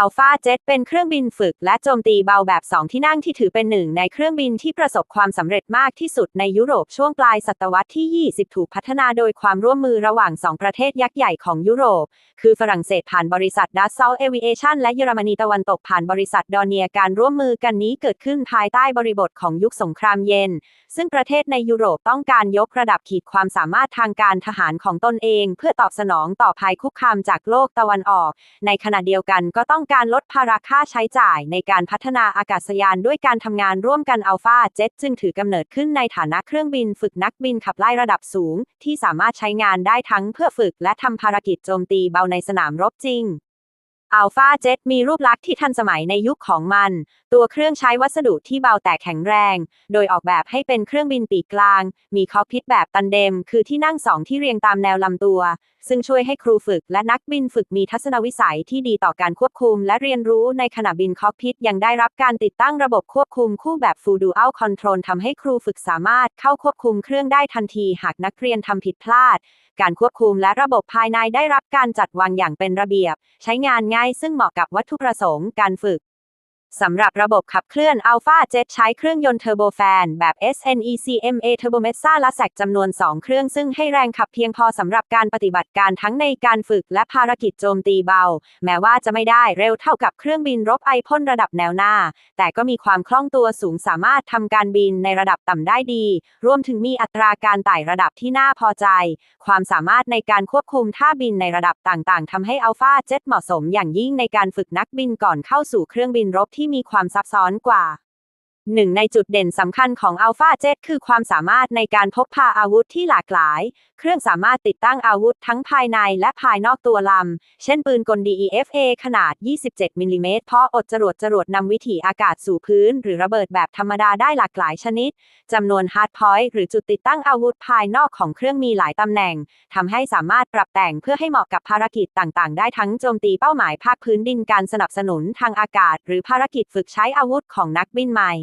Alpha Jet เป็นเครื่องบินฝึกและโจมตีเบาแบบ 2 ที่นั่งที่ถือเป็นหนึ่งในเครื่องบินที่ประสบความสำเร็จมากที่สุดในยุโรปช่วงปลายศตวรรษที่ 20 ถูกพัฒนาโดยความร่วมมือระหว่าง 2 ประเทศยักษ์ใหญ่ของยุโรป คือฝรั่งเศสผ่านบริษัท Dassault Aviation และเยอรมนีตะวันตกผ่านบริษัทดอเนียการร่วมมือกันนี้เกิดขึ้นภายใต้บริบทของยุคสงครามเย็น ซึ่งประเทศในยุโรปต้องการยกระดับขีดความสามารถทางการทหารของตนเอง เพื่อตอบสนองต่อภัยคุกคามจากโลกตะวันออก ในขณะเดียวกันก็ต้องการลดภาระค่าใช้จ่ายในการพัฒนาอากาศยานด้วยการทำงานร่วมกันอัลฟาเจ็ตจึงถือกำเนิดขึ้นในฐานะเครื่องบินฝึกนักบินขับไล่ระดับสูง ที่สามารถใช้งานได้ทั้งเพื่อฝึกและทำภารกิจโจมตีเบาในสนามรบจริงอัลฟาเจ็ตมีรูปลักษณ์ที่ทันสมัยในยุคของมัน ตัวเครื่องใช้วัสดุที่เบาแต่แข็งแรง โดยออกแบบให้เป็นเครื่องบินปีกกลาง มีคอกพิทแบบตันเดม คือที่นั่งสองที่เรียงตามแนวลำตัว ซึ่งช่วยให้ครูฝึกและนักบินฝึกมีทัศนวิสัยที่ดีต่อการควบคุม และเรียนรู้ในขณะบินคอกพิทยังได้รับการติดตั้งระบบควบคุมคู่แบบ Full Dual Control ทำให้ครูฝึกสามารถเข้าควบคุมเครื่องได้ทันทีหากนักเรียนทำผิดพลาด การควบคุมและระบบภายในได้รับการจัดวางอย่างเป็นระเบียบ ใช้งานง่ายซึ่งเหมาะกับวัตถุประสงค์การฝึก สำหรับระบบขับเคลื่อน Alpha Jet ใช้เครื่องยนต์เทอร์โบแฟนแบบ SNECMA Turbomessa l a s a c จำนวน 2 เครื่องซึ่งให้แรงขับเพียงพอสำหรับการปฏิบัติการทั้งในการฝึกและภารกิจโจมตีเบา แม้ว่าจะไม่ได้เร็วเท่ากับเครื่องบินรบไอพ่นระดับแนวหน้า แต่ก็มีความคล่องตัวสูงสามารถทำการบินในระดับต่ำได้ดี รวมถึงมีอัตราการไต่ระดับที่น่าพอใจ ความสามารถในการควบคุมท่าบินในระดับต่างๆทำให้ Alpha Jet เหมาะสมอย่างยิ่งในการฝึกนักบินก่อนเข้าสู่เครื่องบินรบที่มีความซับซ้อนกว่า หนึ่งในจุดเด่นสำคัญของ Alpha Jet คือความสามารถในการพกพาอาวุธที่หลากหลาย เครื่องสามารถติดตั้งอาวุธทั้งภายในและภายนอกตัวลำ เช่นปืนกล DEFA ขนาด 27 มิลลิเมตรเพราะอดจรวดจรวดนำวิถีอากาศสู่พื้น หรือระเบิดแบบธรรมดาได้หลากหลายชนิด จำนวน Hard Point หรือจุดติดตั้งอาวุธภายนอกของเครื่องมีหลายตำแหน่งทำให้สามารถปรับแต่งเพื่อให้เหมาะกับภารกิจต่างๆ ได้ทั้งโจมตีเป้าหมายภาคพื้นดินการสนับสนุนทางอากาศ หรือภารกิจฝึกใช้อาวุธของนักบินใหม่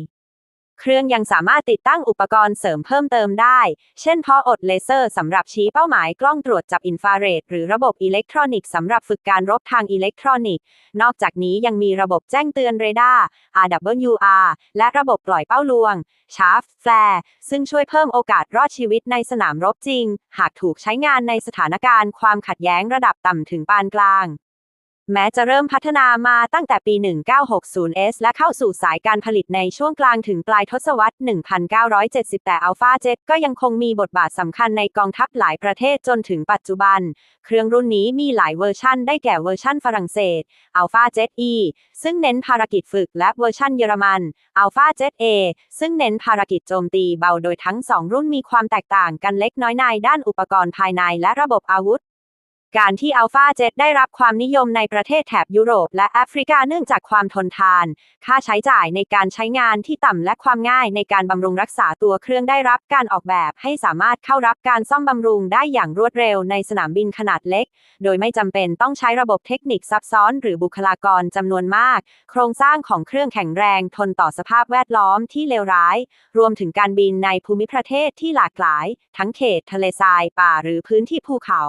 เครื่องยังสามารถติดตั้งอุปกรณ์เสริมเพิ่มเติมได้ เช่นพออดเลเซอร์สำหรับชี้เป้าหมายกล้องตรวจจับอินฟราเรดหรือระบบอิเล็กทรอนิกส์สำหรับฝึกการรบทางอิเล็กทรอนิกส์ นอกจากนี้ยังมีระบบแจ้งเตือนเรดาร์ RWR และระบบปล่อยเป้าลวง ชาร์ฟแฟร์ซึ่งช่วยเพิ่มโอกาสรอดชีวิตในสนามรบจริง หากถูกใช้งานในสถานการณ์ความขัดแย้งระดับต่ำถึงปานกลาง แม้จะเริ่มพัฒนามาตั้งแต่ปี 1960s และเข้าสู่สายการผลิตในช่วงกลางถึงปลายทศวรรษ 1970 แต่ Alpha Jet ก็ยังคงมีบทบาทสำคัญในกองทัพหลายประเทศจนถึงปัจจุบัน เครื่องรุ่นนี้มีหลายเวอร์ชั่นได้แก่เวอร์ชั่นฝรั่งเศส Alpha Jet E ซึ่งเน้นภารกิจฝึกและเวอร์ชั่นเยอรมัน Alpha Jet A ซึ่งเน้นภารกิจโจมตีเบาโดยทั้ง2รุ่นมีความแตกต่างกันเล็กน้อยในด้านอุปกรณ์ภายในและระบบอาวุธ การที่ Alpha Jet ได้รับความนิยมในประเทศแถบยุโรป และแอฟริกาเนื่องจากความทนทาน ค่าใช้จ่ายในการใช้งานที่ต่ำและความง่ายในการบำรุงรักษาตัวเครื่องได้รับการออกแบบ ให้สามารถเข้ารับการซ่อมบำรุงได้อย่างรวดเร็วในสนามบินขนาดเล็ก โดยไม่จำเป็นต้องใช้ระบบเทคนิคซับซ้อน หรือบุคลากรจำนวนมาก โครงสร้างของเครื่องแข็งแรงทนต่อสภาพแวดล้อมที่เลวร้าย รวมถึงการบินในภูมิประเทศที่หลากหลาย ทั้งเขตทะเลทรายป่าหรือพื้นที่ภูเขา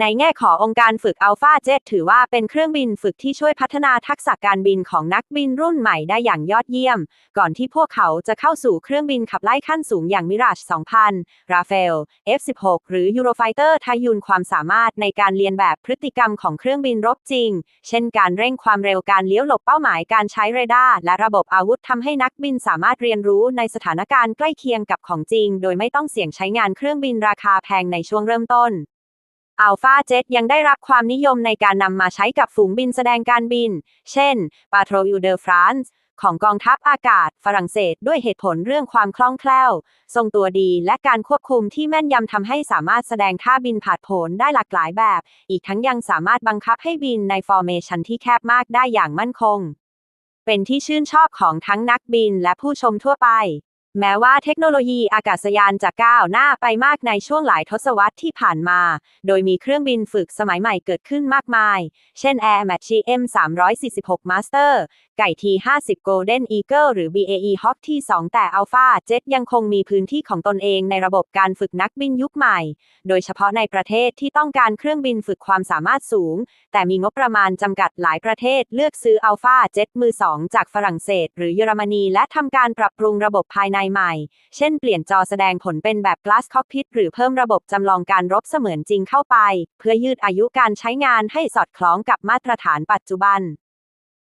ในแง่ขององค์การฝึก Alpha Jet ถือว่าเป็นเครื่องบินฝึกที่ช่วยพัฒนาทักษะการบินของนักบินรุ่นใหม่ได้อย่างยอดเยี่ยม ก่อนที่พวกเขาจะเข้าสู่เครื่องบินขับไล่ขั้นสูงอย่าง Mirage 2000 Rafael F16 หรือ Eurofighter ทายุนความสามารถในการเรียนแบบพฤติกรรมของเครื่องบินรบจริง เช่นการเร่งความเร็วการเลี้ยวหลบเป้าหมายการใช้เรดาร์และระบบอาวุธทำให้นักบินสามารถเรียนรู้ในสถานการณ์ใกล้เคียงกับของจริง โดยไม่ต้องเสี่ยงใช้งานเครื่องบินราคาแพงในช่วงเริ่มต้น Alpha Jet ยังได้รับความนิยมในการนำมาใช้กับฝูงบินแสดงการบิน เช่น Patrouille de France ของกองทัพอากาศฝรั่งเศสด้วยเหตุผลเรื่องความคล่องแคล่ว ทรงตัวดีและการควบคุมที่แม่นยำทำให้สามารถแสดงท่าบินผาดโผนได้หลากหลายแบบ อีกทั้งยังสามารถบังคับให้บินในฟอร์เมชันที่แคบมากได้อย่างมั่นคง เป็นที่ชื่นชอบของทั้งนักบินและผู้ชมทั่วไป แม้ว่าเทคโนโลยีอากาศยานจะก้าวหน้าไปมากในช่วงหลายทศวรรษที่ผ่านมา โดยมีเครื่องบินฝึกสมัยใหม่เกิดขึ้นมากมาย เช่น Air m a c h i M 346 Master ไก่ T50 Golden Eagle หรือ BAE Hawk T2 แต่ Alpha Jet ยังคงมีพื้นที่ของตนเองในระบบการฝึกนักบินยุคใหม่ โดยเฉพาะในประเทศที่ต้องการเครื่องบินฝึกความสามารถสูง แต่มีงบประมาณจำกัดหลายประเทศเลือกซื้อ Alpha Jet มือสองจากฝรั่งเศส หรือเยอรมนี และทำการปรับปรุงระบบภายในใหม่ เช่นเปลี่ยนจอแสดงผลเป็นแบบ Glass Cockpit หรือเพิ่มระบบจำลองการรบเสมือนจริงเข้าไป เพื่อยืดอายุการใช้งานให้สอดคล้องกับมาตรฐานปัจจุบัน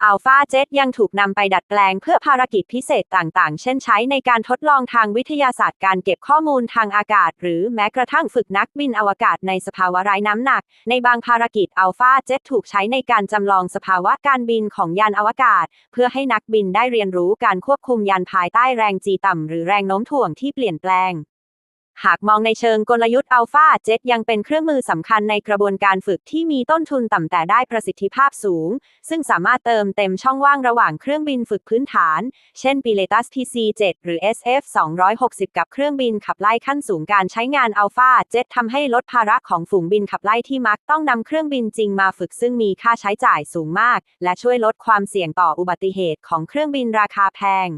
อัลฟาเจ็ตยังถูกนำไปดัดแปลงเพื่อภารกิจพิเศษต่างๆ เช่นใช้ในการทดลองทางวิทยาศาสตร์การเก็บข้อมูลทางอากาศ หรือแม้กระทั่งฝึกนักบินอวกาศในสภาวะไร้น้ำหนัก ในบางภารกิจอัลฟาเจ็ตถูกใช้ในการจำลองสภาวะการบินของยานอวกาศ เพื่อให้นักบินได้เรียนรู้การควบคุมยานภายใต้แรงจีต่ำหรือแรงโน้มถ่วงที่เปลี่ยนแปลง หากมองในเชิงกลยุทธ์อัลฟาเจ็ตยังเป็นเครื่องมือสำคัญในกระบวนการฝึกที่มีต้นทุนต่ำแต่ได้ประสิทธิภาพสูง ซึ่งสามารถเติมเต็มช่องว่างระหว่างเครื่องบินฝึกพื้นฐาน เช่น Pilatus PC-7 หรือ SF 260 กับเครื่องบินขับไล่ขั้นสูงการใช้งานอัลฟาเจ็ตทำให้ลดภาระของฝูงบินขับไล่ที่มักต้องนำเครื่องบินจริงมาฝึกซึ่งมีค่าใช้จ่ายสูงมาก และช่วยลดความเสี่ยงต่ออุบัติเหตุของเครื่องบินราคาแพง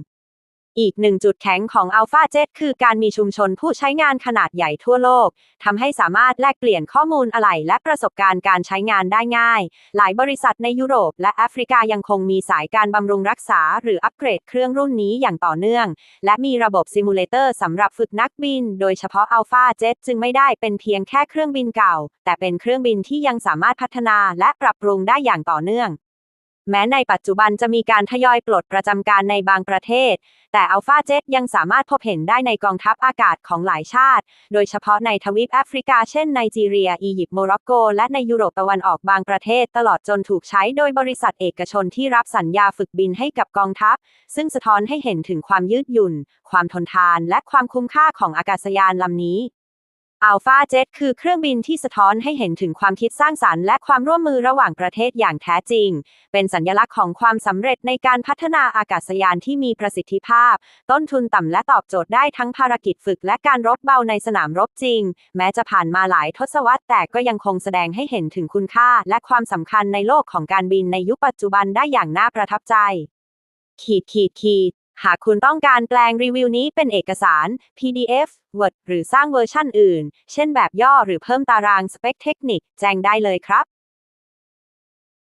อีกหนึ่งจุดแข็งของ Alpha Jet คือการมีชุมชนผู้ใช้งานขนาดใหญ่ทั่วโลก ทำให้สามารถแลกเปลี่ยนข้อมูลอะไหล่และประสบการณ์การใช้งานได้ง่าย หลายบริษัทในยุโรปและแอฟริกายังคงมีสายการบำรุงรักษา หรืออัปเกรดเครื่องรุ่นนี้อย่างต่อเนื่อง และมีระบบซิมูเลเตอร์สำหรับฝึกนักบิน โดยเฉพาะ Alpha Jet จึงไม่ได้เป็นเพียงแค่เครื่องบินเก่า แต่เป็นเครื่องบินที่ยังสามารถพัฒนาและปรับปรุงได้อย่างต่อเนื่อง แม้ในปัจจุบันจะมีการทยอยปลดประจำการในบางประเทศ แต่อัลฟาเจ็ตยังสามารถพบเห็นได้ในกองทัพอากาศของหลายชาติ โดยเฉพาะในทวีปแอฟริกาเช่นไนจีเรีย อียิปต์ โมร็อกโก และในยุโรปตะวันออกบางประเทศ ตลอดจนถูกใช้โดยบริษัทเอกชนที่รับสัญญาฝึกบินให้กับกองทัพ ซึ่งสะท้อนให้เห็นถึงความยืดหยุ่น ความทนทาน และความคุ้มค่าของอากาศยานลำนี้ อัลฟาเจ็ตคือเครื่องบินที่สะท้อนให้เห็นถึงความคิดสร้างสารรค์และความร่วมมือระหว่างประเทศอย่างแท้จริง เป็นสัญลักษณ์ของความสำเร็จในการพัฒนาอากาศยานที่มีประสิทธิภาพ ต้นทุนต่ำและตอบโจทย์ได้ทั้งภารกิจฝึกและการรบเบาในสนามรบจริง แม้จะผ่านมาหลายทศวรรษแต่ก็ยังคงแสดงให้เห็นถึงคุณค่า และความสำคัญในโลกของการบินในยุคปัจจุบันได้อย่างน่าประทับใจ ขีดขีดขีด หากคุณต้องการแปลงรีวิวนี้เป็นเอกสาร PDF Word หรือสร้างเวอร์ชั่นอื่น เช่นแบบย่อหรือเพิ่มตารางสเปคเทคนิค แจ้งได้เลยครับ